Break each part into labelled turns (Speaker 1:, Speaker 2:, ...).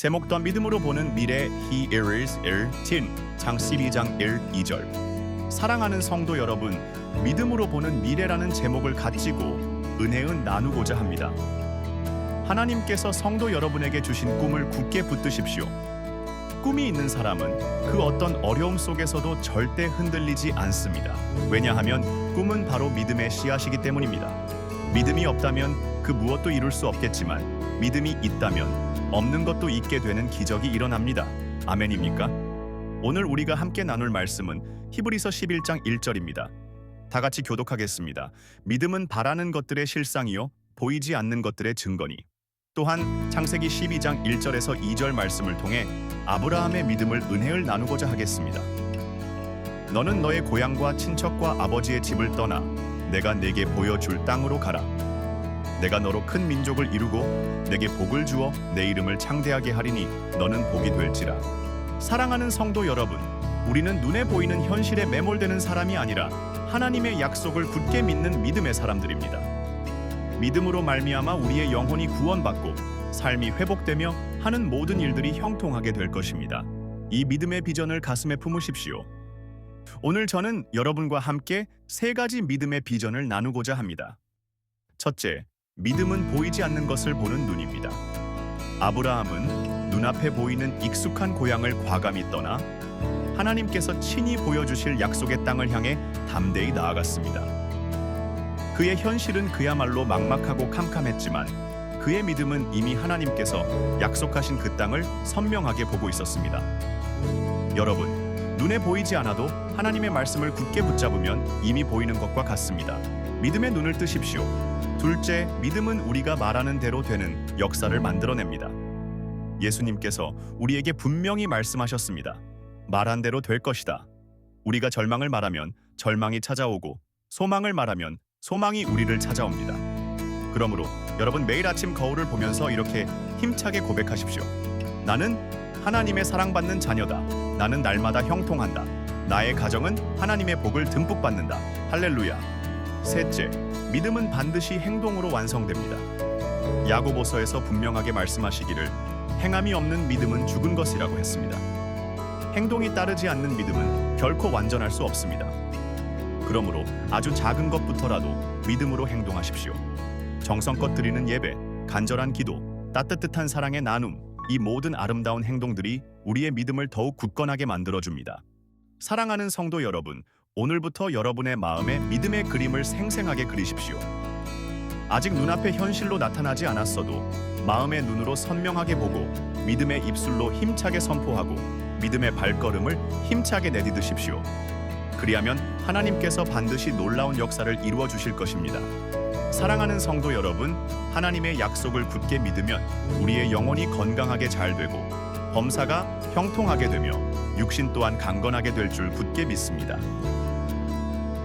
Speaker 1: 제목도 믿음으로 보는 미래 He is 1틴 장 12장 1, 2절 사랑하는 성도 여러분 믿음으로 보는 미래라는 제목을 가지고 은혜은 나누고자 합니다. 하나님께서 성도 여러분에게 주신 꿈을 굳게 붙드십시오. 꿈이 있는 사람은 그 어떤 어려움 속에서도 절대 흔들리지 않습니다. 왜냐하면 꿈은 바로 믿음의 씨앗이기 때문입니다. 믿음이 없다면 그 무엇도 이룰 수 없겠지만 믿음이 있다면 없는 것도 있게 되는 기적이 일어납니다. 아멘입니까? 오늘 우리가 함께 나눌 말씀은 히브리서 11장 1절입니다. 다 같이 교독하겠습니다. 믿음은 바라는 것들의 실상이요 보이지 않는 것들의 증거니. 또한 창세기 12장 1절에서 2절 말씀을 통해 아브라함의 믿음을 은혜를 나누고자 하겠습니다. 너는 너의 고향과 친척과 아버지의 집을 떠나 내가 내게 보여줄 땅으로 가라. 내가 너로 큰 민족을 이루고 내게 복을 주어 내 이름을 창대하게 하리니 너는 복이 될지라. 사랑하는 성도 여러분, 우리는 눈에 보이는 현실에 매몰되는 사람이 아니라 하나님의 약속을 굳게 믿는 믿음의 사람들입니다. 믿음으로 말미암아 우리의 영혼이 구원받고 삶이 회복되며 하는 모든 일들이 형통하게 될 것입니다. 이 믿음의 비전을 가슴에 품으십시오. 오늘 저는 여러분과 함께 세 가지 믿음의 비전을 나누고자 합니다. 첫째, 믿음은 보이지 않는 것을 보는 눈입니다. 아브라함은 눈앞에 보이는 익숙한 고향을 과감히 떠나 하나님께서 친히 보여주실 약속의 땅을 향해 담대히 나아갔습니다. 그의 현실은 그야말로 막막하고 캄캄했지만 그의 믿음은 이미 하나님께서 약속하신 그 땅을 선명하게 보고 있었습니다. 여러분, 눈에 보이지 않아도 하나님의 말씀을 굳게 붙잡으면 이미 보이는 것과 같습니다. 믿음의 눈을 뜨십시오. 둘째, 믿음은 우리가 말하는 대로 되는 역사를 만들어냅니다. 예수님께서 우리에게 분명히 말씀하셨습니다. 말한 대로 될 것이다. 우리가 절망을 말하면 절망이 찾아오고 소망을 말하면 소망이 우리를 찾아옵니다. 그러므로 여러분 매일 아침 거울을 보면서 이렇게 힘차게 고백하십시오. 나는 하나님의 사랑받는 자녀다. 나는 날마다 형통한다. 나의 가정은 하나님의 복을 듬뿍 받는다. 할렐루야. 셋째, 믿음은 반드시 행동으로 완성됩니다. 야고보서에서 분명하게 말씀하시기를 행함이 없는 믿음은 죽은 것이라고 했습니다. 행동이 따르지 않는 믿음은 결코 완전할 수 없습니다. 그러므로 아주 작은 것부터라도 믿음으로 행동하십시오. 정성껏 드리는 예배, 간절한 기도, 따뜻한 사랑의 나눔, 이 모든 아름다운 행동들이 우리의 믿음을 더욱 굳건하게 만들어 줍니다. 사랑하는 성도 여러분, 오늘부터 여러분의 마음에 믿음의 그림을 생생하게 그리십시오. 아직 눈앞에 현실로 나타나지 않았어도 마음의 눈으로 선명하게 보고 믿음의 입술로 힘차게 선포하고 믿음의 발걸음을 힘차게 내디드십시오. 그리하면 하나님께서 반드시 놀라운 역사를 이루어 주실 것입니다. 사랑하는 성도 여러분, 하나님의 약속을 굳게 믿으면 우리의 영혼이 건강하게 잘 되고 범사가 형통하게 되며 육신 또한 강건하게 될 줄 굳게 믿습니다.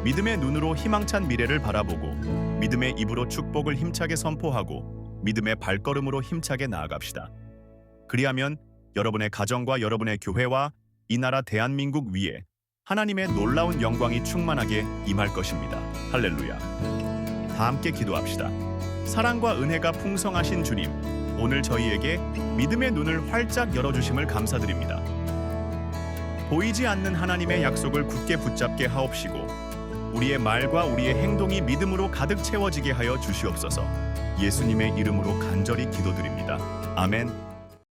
Speaker 1: 믿음의 눈으로 희망찬 미래를 바라보고 믿음의 입으로 축복을 힘차게 선포하고 믿음의 발걸음으로 힘차게 나아갑시다. 그리하면 여러분의 가정과 여러분의 교회와 이 나라 대한민국 위에 하나님의 놀라운 영광이 충만하게 임할 것입니다. 할렐루야. 다 함께 기도합시다. 사랑과 은혜가 풍성하신 주님, 오늘 저희에게 믿음의 눈을 활짝 열어주심을 감사드립니다. 보이지 않는 하나님의 약속을 굳게 붙잡게 하옵시고, 우리의 말과 우리의 행동이 믿음으로 가득 채워지게 하여 주시옵소서. 예수님의 이름으로 간절히 기도드립니다. 아멘.